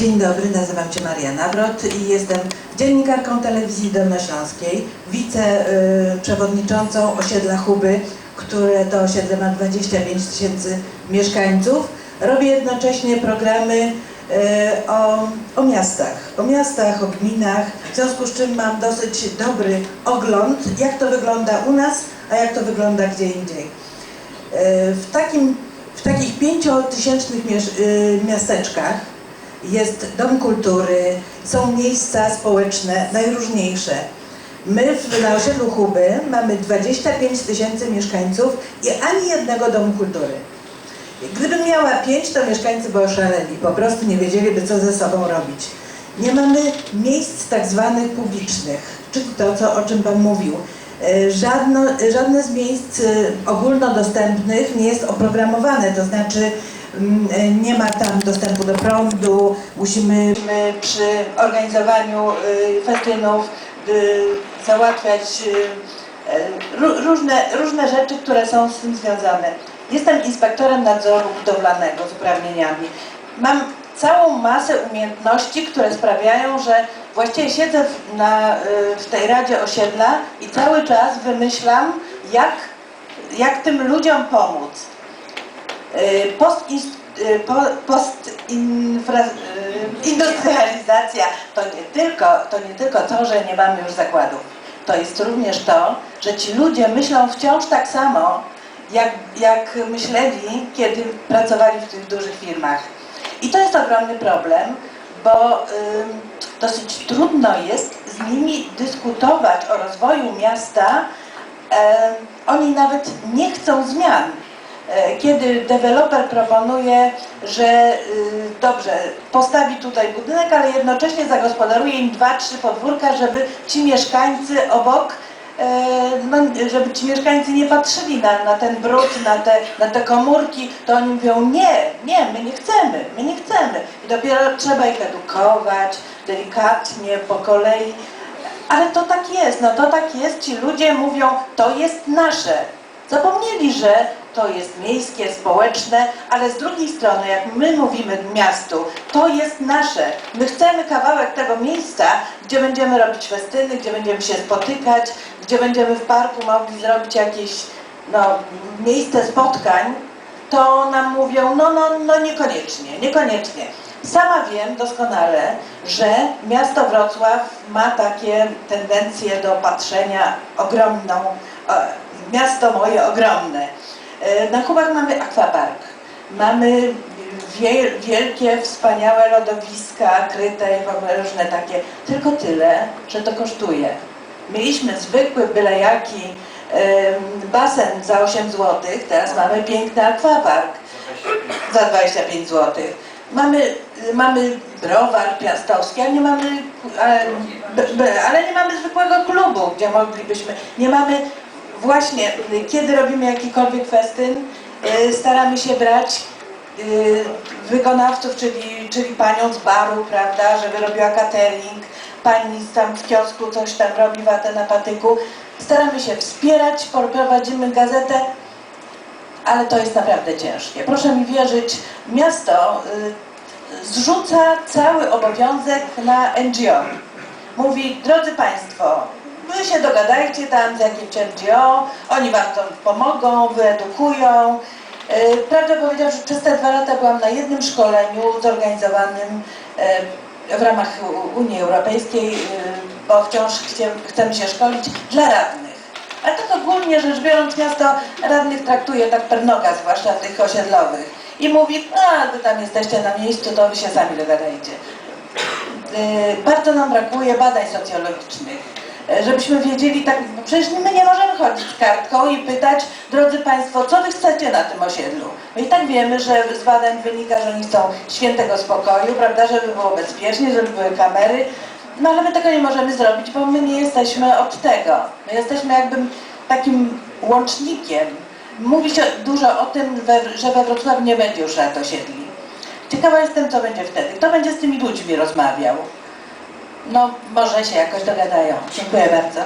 Dzień dobry, nazywam się Maria Nawrot i jestem dziennikarką telewizji dolnośląskiej, wiceprzewodniczącą osiedla Huby, które to osiedle ma 25 tysięcy mieszkańców. Robię jednocześnie programy e, o, o miastach, o miastach, o gminach, w związku z czym mam dosyć dobry ogląd, jak to wygląda u nas, a jak to wygląda gdzie indziej. E, W, takim, w takich pięciotysięcznych y, miasteczkach jest dom kultury, są miejsca społeczne najróżniejsze. My w, na osiedlu Huby mamy 25 tysięcy mieszkańców i ani jednego domu kultury. Gdybym miała pięć, to mieszkańcy by oszaleli, po prostu nie wiedzieliby, co ze sobą robić. Nie mamy miejsc tak zwanych publicznych, czyli to, co, o czym Pan mówił. E, Żadno, żadne z miejsc e, ogólnodostępnych nie jest oprogramowane, to znaczy mm, e, nie ma tam dostępu do prądu, musimy my przy organizowaniu festynów załatwiać ró- różne, różne rzeczy, które są z tym związane. Jestem inspektorem nadzoru budowlanego z uprawnieniami. Mam całą masę umiejętności, które sprawiają, że właściwie siedzę w, na, y, w tej Radzie Osiedla i cały czas wymyślam, jak, jak tym ludziom pomóc. Y, Post, y, po, post infra, y, industrializacja to nie, tylko, to nie tylko to, że nie mamy już zakładów. To jest również to, że ci ludzie myślą wciąż tak samo, jak, jak myśleli, kiedy pracowali w tych dużych firmach. I to jest ogromny problem, bo ym, dosyć trudno jest z nimi dyskutować o rozwoju miasta. Em, oni nawet nie chcą zmian. E, Kiedy deweloper proponuje, że y, dobrze, postawi tutaj budynek, ale jednocześnie zagospodaruje im dwa, trzy podwórka, żeby ci mieszkańcy obok e, no, żeby ci mieszkańcy nie patrzyli na, na ten brud, na te, na te komórki, to oni mówią nie, nie, my nie chcemy, my nie chcemy. I dopiero trzeba ich edukować, delikatnie, po kolei. Ale to tak jest, no to tak jest, ci ludzie mówią, to jest nasze. Zapomnieli, że to jest miejskie, społeczne, ale z drugiej strony, jak my mówimy miastu, to jest nasze. My chcemy kawałek tego miejsca, gdzie będziemy robić festyny, gdzie będziemy się spotykać, gdzie będziemy w parku mogli zrobić jakieś no, miejsce spotkań, to nam mówią, no, no, no niekoniecznie, niekoniecznie. Sama wiem doskonale, że miasto Wrocław ma takie tendencje do patrzenia ogromną, e, miasto moje ogromne. E, Na Kubach mamy akwapark, mamy wie, wielkie, wspaniałe lodowiska kryte i w ogóle różne takie, tylko tyle, że to kosztuje. Mieliśmy zwykły, byle jaki basen za 8 zł, teraz mamy piękny akwapark za 25 zł. Mamy, mamy browar piastowski, ale nie mamy, ale, ale nie mamy zwykłego klubu, gdzie moglibyśmy, nie mamy właśnie, kiedy robimy jakikolwiek festyn, y, staramy się brać y, wykonawców, czyli, czyli panią z baru, prawda, żeby robiła catering, pani tam z kiosku coś tam robi watę na patyku. Staramy się wspierać, prowadzimy gazetę, ale to jest naprawdę ciężkie. Proszę mi wierzyć, miasto y, zrzuca cały obowiązek na NGO. Mówi, drodzy Państwo, Wy się dogadajcie tam z jakimś NGO, oni Wam to pomogą, wyedukują. Y, Prawdę powiedziawszy, przez te dwa lata byłam na jednym szkoleniu zorganizowanym y, w ramach Unii Europejskiej, y, bo wciąż chcemy się szkolić dla radnych. Ale tak ogólnie rzecz biorąc, miasto radnych traktuje tak per noga, zwłaszcza tych osiedlowych. I mówi, a wy tam jesteście na miejscu, to wy się sami dogadajcie. Bardzo nam brakuje badań socjologicznych, żebyśmy wiedzieli tak, bo przecież my nie możemy chodzić z kartką i pytać, drodzy Państwo, co Wy chcecie na tym osiedlu? My i tak wiemy, że z badań wynika, że oni chcą świętego spokoju, prawda, żeby było bezpiecznie, żeby były kamery, no ale my tego nie możemy zrobić, bo my nie jesteśmy od tego. My jesteśmy jakby takim łącznikiem. Mówi się dużo o tym, że we Wrocławiu nie będzie już rad osiedli. Ciekawa jestem, co będzie wtedy. Kto będzie z tymi ludźmi rozmawiał? No, może się jakoś dogadają. Dziękuję bardzo.